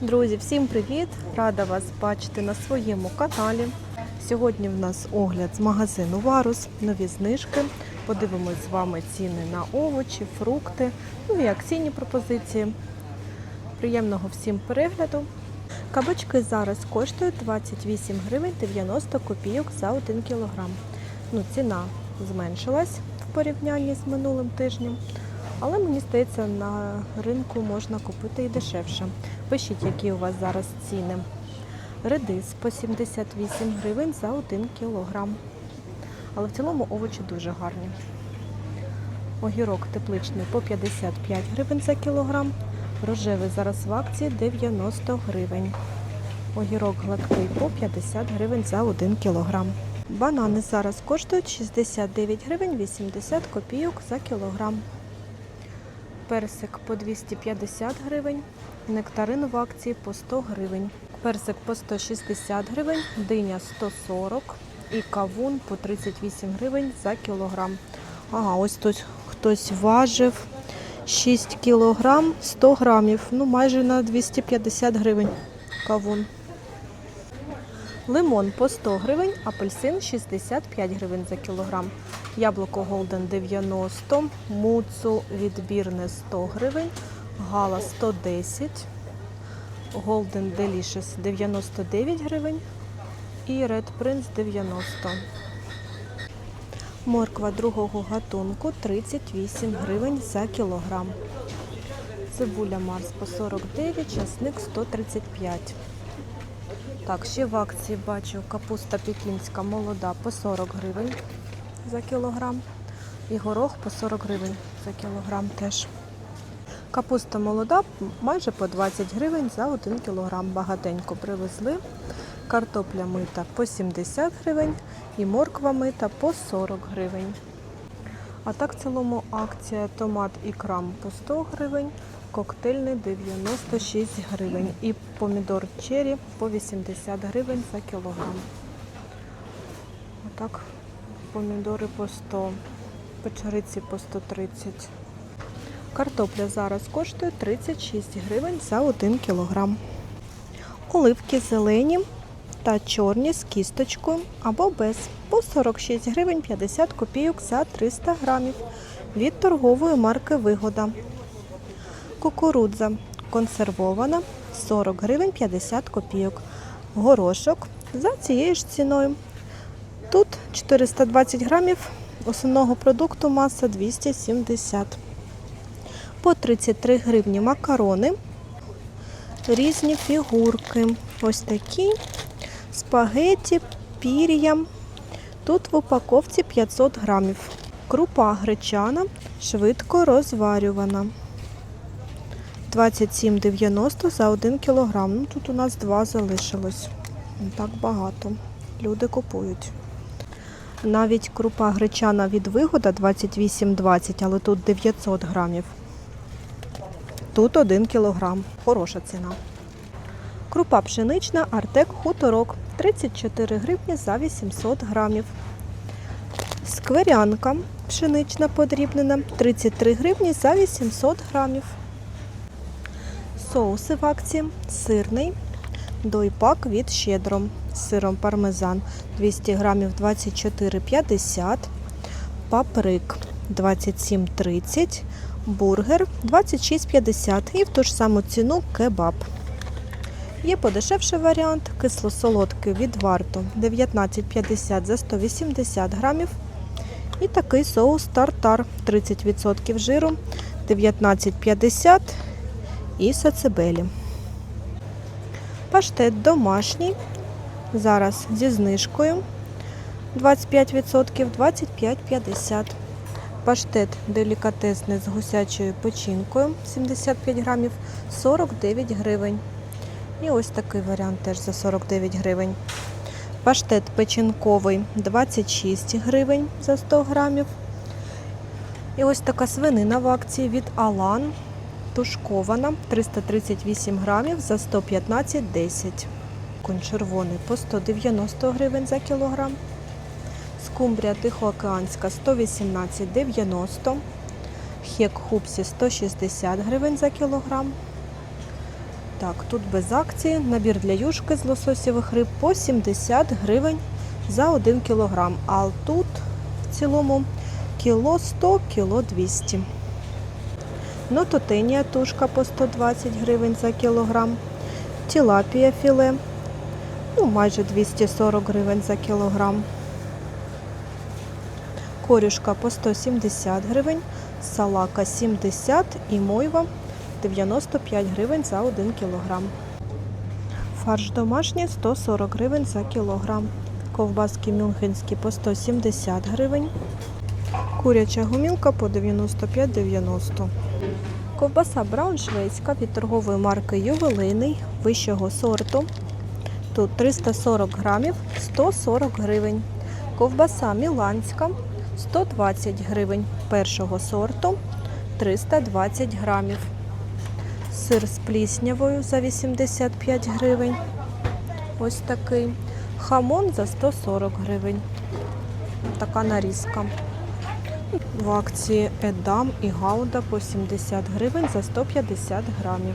Друзі, всім привіт! Рада вас бачити на своєму каналі. Сьогодні в нас огляд з магазину Варус, нові знижки. Подивимось з вами ціни на овочі, фрукти, ну і акційні пропозиції. Приємного всім перегляду. Кабачки зараз коштують 28 гривень 90 копійок за 1 кілограм. Ну, ціна зменшилась в порівнянні з минулим тижнем. Але мені здається, на ринку можна купити і дешевше. Пишіть, які у вас зараз ціни. Редис по 78 гривень за 1 кілограм. Але в цілому овочі дуже гарні. Огірок тепличний по 55 гривень за кілограм. Рожевий зараз в акції 90 гривень. Огірок гладкий по 50 гривень за 1 кілограм. Банани зараз коштують 69 гривень 80 копійок за кілограм. Персик по 250 гривень, нектарин в акції по 100 гривень. Персик по 160 гривень, диня 140 і кавун по 38 гривень за кілограм. Ага, ось тут хтось важив 6 кілограм 100 грамів, ну майже на 250 гривень кавун. Лимон по 100 гривень, апельсин 65 гривень за кілограм. Яблуко Голден 90, муцу відбірне 100 гривень, гала 110, Голден Delicious 99 гривень і Red Prince 90. Морква другого гатунку 38 гривень за кілограм. Цибуля Марс по 49, часник 135. Так, ще в акції бачу капуста пекінська молода по 40 гривень за кілограм. І горох по 40 гривень за кілограм теж. Капуста молода майже по 20 гривень за 1 кілограм. Багатенько привезли. Картопля мита по 70 гривень і морква мита по 40 гривень. А так в цілому акція томат і крам по 100 гривень, коктейльний 96 гривень і помідор черрі по 80 гривень за кілограм. Отак помідори по 100, печериці по 130. Картопля зараз коштує 36 гривень за 1 кілограм. Оливки зелені та чорні з кісточкою або без по 46 гривень 50 копійок за 300 грамів від торгової марки Вигода. Кукурудза консервована 40 гривень 50 копійок. Горошок за цією ж ціною. Тут 420 грамів основного продукту маса 270. По 33 гривні макарони. Різні фігурки. Ось такі спагеті, пір'я. Тут в упаковці 500 грамів. Крупа гречана швидко розварювана. 27,90 за 1 кілограм. Ну, тут у нас два залишилось. Не так багато. Люди купують. Навіть крупа гречана від вигода 28,20, але тут 900 грамів. Тут 1 кілограм. Хороша ціна. Крупа пшенична Артек Хуторок 34 гривні за 800 грамів. Скверянка пшенична подрібнена 33 гривні за 800 грамів. Соуси в акції. Сирний дойпак від щедро з сиром пармезан 200 грамів 24,50, паприк 27,30, бургер 26,50 і в ту ж саму ціну кебаб. Є подешевший варіант. Кисло-солодкий від варту 19,50 за 180 грамів. І такий соус тартар. 30% жиру 19,50 і сацебелі. Паштет домашній. Зараз зі знижкою 25% 25,50. Паштет делікатесний з гусячою печінкою 75 грамів 49 гривень. І ось такий варіант теж за 49 гривень. Паштет печінковий 26 гривень за 100 грамів. І ось така свинина в акції від Алан. Тушкована 338 грамів за 115,10. Кунь червоний по 190 гривень за кілограм. Скумбрія тихоокеанська 118,90. Хек хупсі 160 гривень за кілограм. Так, тут без акції. Набір для юшки з лососєвих риб по 70 гривень за 1 кілограм. А тут в цілому кіло 100, кіло 200. Нототенія тушка по 120 гривень за кілограм. Тілапія філе ну, майже 240 гривень за кілограм. Корюшка по 170 гривень, салака 70 і мойва 95 гривень за 1 кілограм. Фарш домашній 140 гривень за кілограм. Ковбаски мюнхенські по 170 гривень. Куряча гумілка по 95,90. Ковбаса брауншвейська від торгової марки Ювелейний вищого сорту. Тут 340 грамів 140 гривень. Ковбаса міланська 120 гривень першого сорту 320 грамів. Сир з пліснявою за 85 гривень. Ось такий. Хамон за 140 гривень. Така нарізка. В акції Едам і Гауда по 70 гривень за 150 грамів.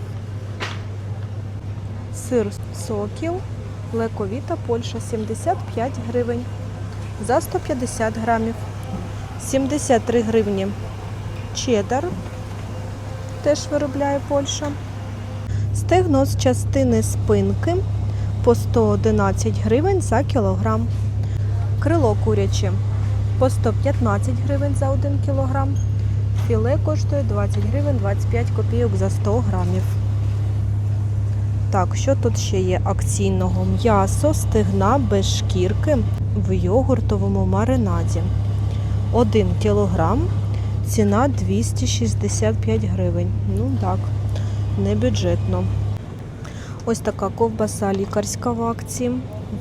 Сир сокіл, лековіта Польща 75 гривень за 150 грамів. 73 гривні чеддер, теж виробляє Польща. Стегно з частини спинки по 111 гривень за кілограм. Крило куряче по 115 гривень за 1 кілограм. Філе коштує 20 гривень 25 копійок за 100 грамів. Так, що тут ще є акційного? М'ясо, стегна без шкірки в йогуртовому маринаді. 1 кілограм, ціна 265 гривень. Ну так, не бюджетно. Ось така ковбаса лікарська в акції,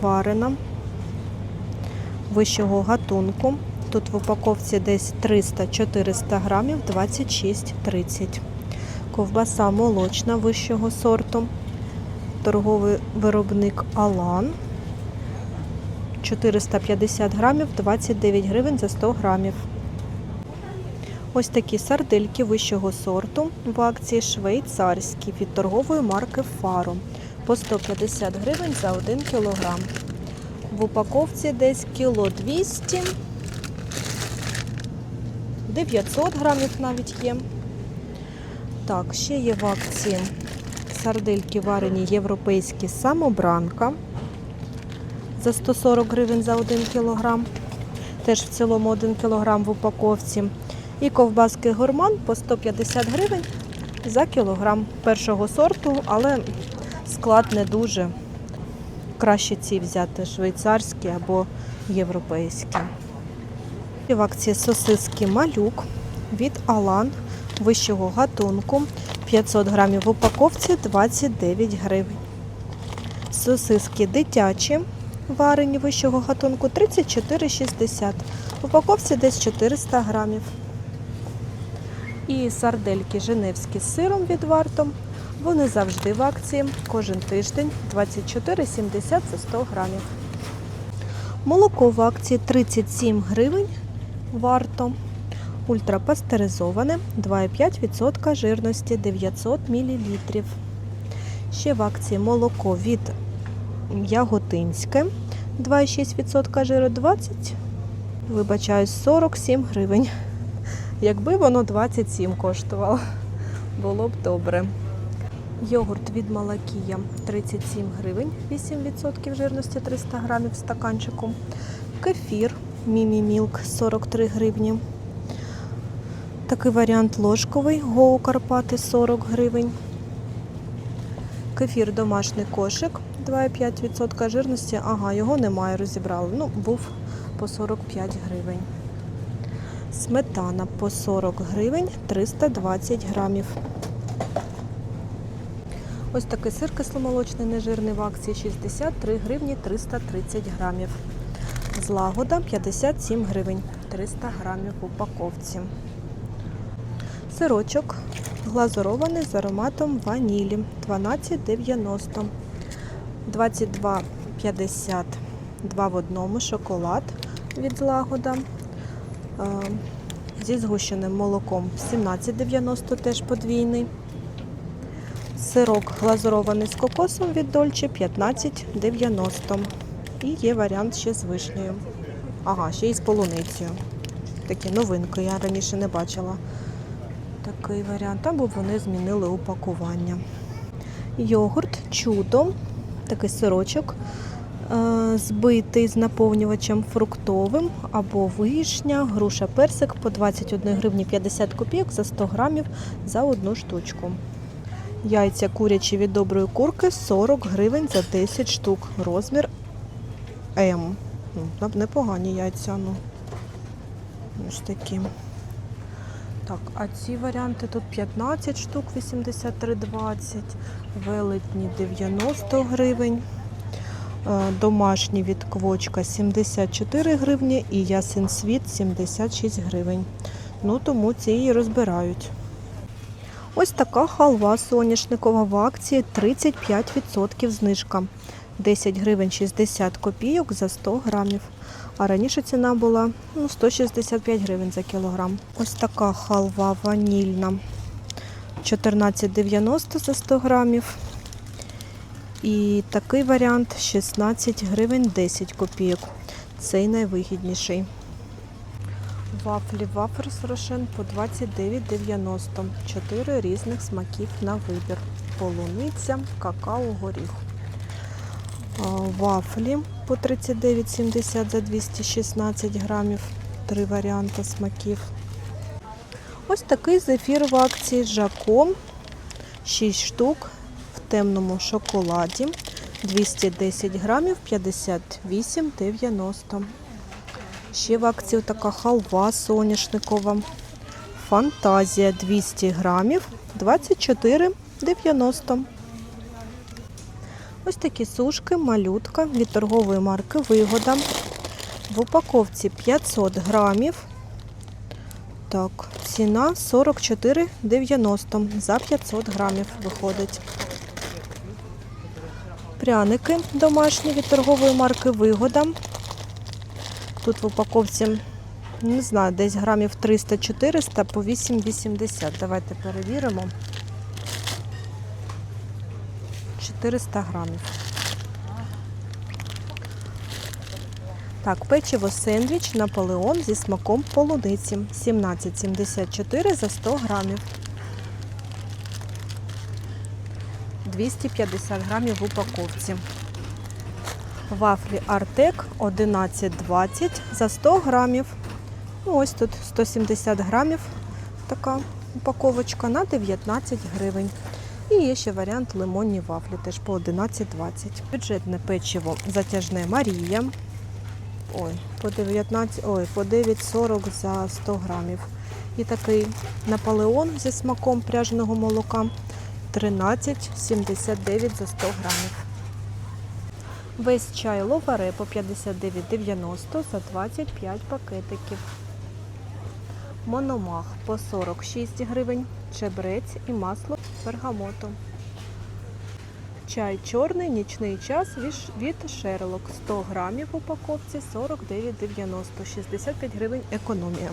варена, вищого гатунку. Тут в упаковці десь 300-400 грамів, 26,30. Ковбаса молочна вищого сорту. Торговий виробник Алан. 450 грамів, 29 гривень за 100 грамів. Ось такі сардельки вищого сорту в акції швейцарські від торгової марки Фаро по 150 гривень за 1 кілограм. В упаковці десь кіло 200, 900 грамів навіть є. Так, ще є в акції сардельки варені європейські самобранка за 140 гривень за 1 кілограм. Теж в цілому 1 кілограм в упаковці. І ковбаски гурман по 150 гривень за кілограм першого сорту, але склад не дуже. Краще ці взяти швейцарські або європейські. В акції сосиски малюк від Алан вищого гатунку. 500 грамів в упаковці 29 гривень. Сосиски дитячі варені вищого гатунку 34,60. В упаковці десь 400 грамів. І сардельки женевські з сиром від вартом. Вони завжди в акції. Кожен тиждень 24,70 за 100 грамів. Молоко в акції 37 гривень варто. Ультрапастеризоване 2,5% жирності 900 мл. Ще в акції молоко від Яготинське 2,6% жиру 20, вибачаюсь, 47 гривень. Якби воно 27 коштувало, було б добре. Йогурт від Малакія 37 гривень, 8% жирності 300 грамів в стаканчику. Кефір Мімі Мілк 43 гривні. Такий варіант ложковий, Гоу Карпати 40 гривень. Кефір домашній кошик 2,5% жирності. Ага, його немає, розібрали. Ну, був по 45 гривень. Сметана по 40 гривень 320 грамів. Ось такий сир кисломолочний нежирний в акції 63 гривні 330 грамів. Злагода 57 гривень 300 грамів в упаковці. Сирочок глазурований з ароматом ванілі 12,90. 22,50 два в одному шоколад від злагода. Е, Зі згущеним молоком 17,90 теж подвійний. Сирок глазурований з кокосом від Дольче 15,90. І є варіант ще з вишнею. Ага, ще й з полуницею. Такі новинки, я раніше не бачила такий варіант. Або вони змінили упакування. Йогурт чудо, такий сирочок, е, збитий з наповнювачем фруктовим або вишня, груша, персик по 21 гривні 50 копійок за 100 грамів за одну штучку. Яйця курячі від доброї курки 40 гривень за 10 штук. Розмір М. Ну, непогані яйця. Ну. Ось такі. Так, а ці варіанти тут 15 штук 83,20, велетні 90 гривень, е, домашні від квочка 74 гривні і ясен світ 76 гривень. Ну тому ці і розбирають. Ось така халва соняшникова в акції 35% знижка. 10 гривень 60 копійок за 100 грамів. А раніше ціна була ну, 165 гривень за кілограм. Ось така халва ванільна 14,90 за 100 грамів. І такий варіант 16 гривень 10 копійок. Цей найвигідніший. Вафлі ваферс рошен по 29,90. Чотири різних смаків на вибір. Полуниця, какао, горіх. Вафлі по 39,70 за 216 грамів. Три варіанти смаків. Ось такий зефір в акції Жако. 6 штук в темному шоколаді. 210 грамів 58,90. Ще в акції така халва соняшникова. Фантазія 200 грамів 24,90. Ось такі сушки, малютка від торгової марки Вигода. В упаковці 500 грамів. Так, ціна 44,90 за 500 грамів виходить. Пряники домашні від торгової марки Вигода. Тут в упаковці, не знаю, десь грамів 300-400 по 8,80. Давайте перевіримо. 400 грамів. Так, печиво сендвіч Наполеон зі смаком полуниці. 17,74 за 100 грамів. 250 грамів в упаковці. Вафлі Артек 11,20 за 100 грамів. Ну, ось тут 170 грамів така упаковочка на 19 гривень. І є ще варіант лимонні вафлі, теж по 11,20. Бюджетне печиво затяжне Марія. Ой, по 19, ой, по 9,40 за 100 грамів. І такий Наполеон зі смаком пряженого молока 13,79 за 100 грамів. Весь чай ловаре по 59,90 за 25 пакетиків. Мономах по 46 гривень, чебрець і масло бергамото. Чай чорний, нічний час від Шерлок. 100 грамів в упаковці 49,90, 65 гривень економія.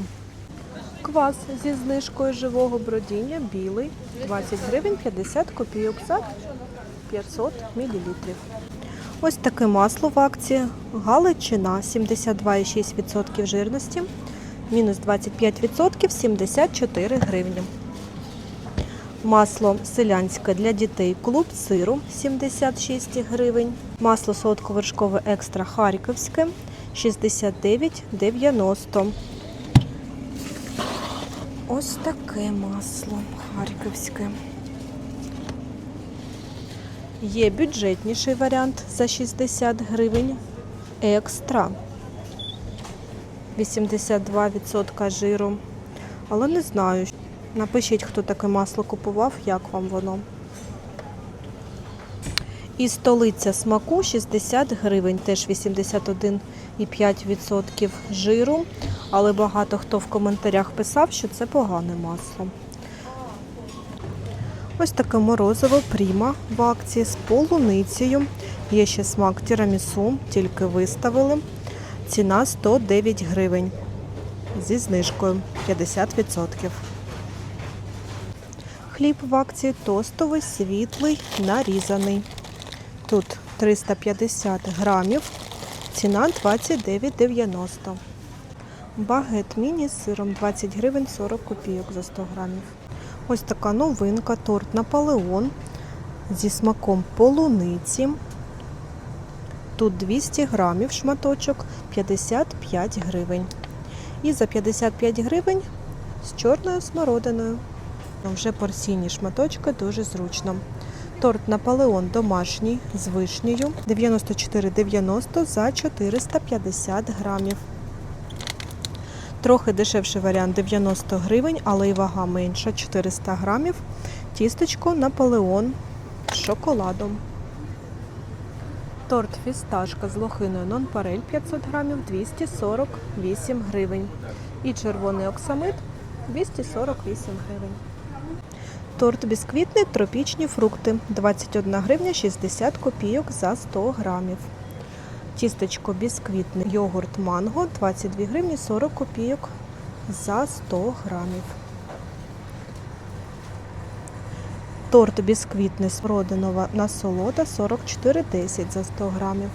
Квас зі знижкою живого бродіння білий 20 гривень 50 копійок за 500 мл. Ось таке масло в акції. Галичина 72,6% жирності, мінус 25% 74 гривні. Масло селянське для дітей клуб сиру 76 гривень. Масло солодковершкове екстра харківське 69,90. Ось таке масло харківське. Є бюджетніший варіант за 60 гривень. Екстра. 82% жиру. Але не знаю. Напишіть, хто таке масло купував, як вам воно. І столиця смаку 60 гривень, теж 81,5% жиру. Але багато хто в коментарях писав, що це погане масло. Ось таке морозиво пріма в акції з полуницею. Є ще смак тірамісу, тільки виставили. Ціна 109 гривень. Зі знижкою 50%. хліб в акції тостовий, світлий, нарізаний. Тут 350 грамів, ціна 29,90. Багет міні з сиром 20 гривень 40 копійок за 100 грамів. Ось така новинка, торт Наполеон зі смаком полуниці. Тут 200 грамів шматочок 55 гривень. І за 55 гривень з чорною смородиною. Вже порційні шматочки дуже зручно. Торт Наполеон домашній з вишнею 94,90 за 450 грамів. Трохи дешевший варіант 90 гривень, але й вага менша 400 грамів. Тістечко Наполеон з шоколадом. Торт фісташка з лохиною нонпарель 500 грамів 248 гривень. І червоний оксамит 248 гривень. Торт бісквітний тропічні фрукти 21 гривня 60 копійок за 100 грамів. Тістечко бісквітне йогурт манго 22 гривні 40 копійок за 100 грамів. Торт бісквітний смородинова насолода 44,10 за 100 грамів.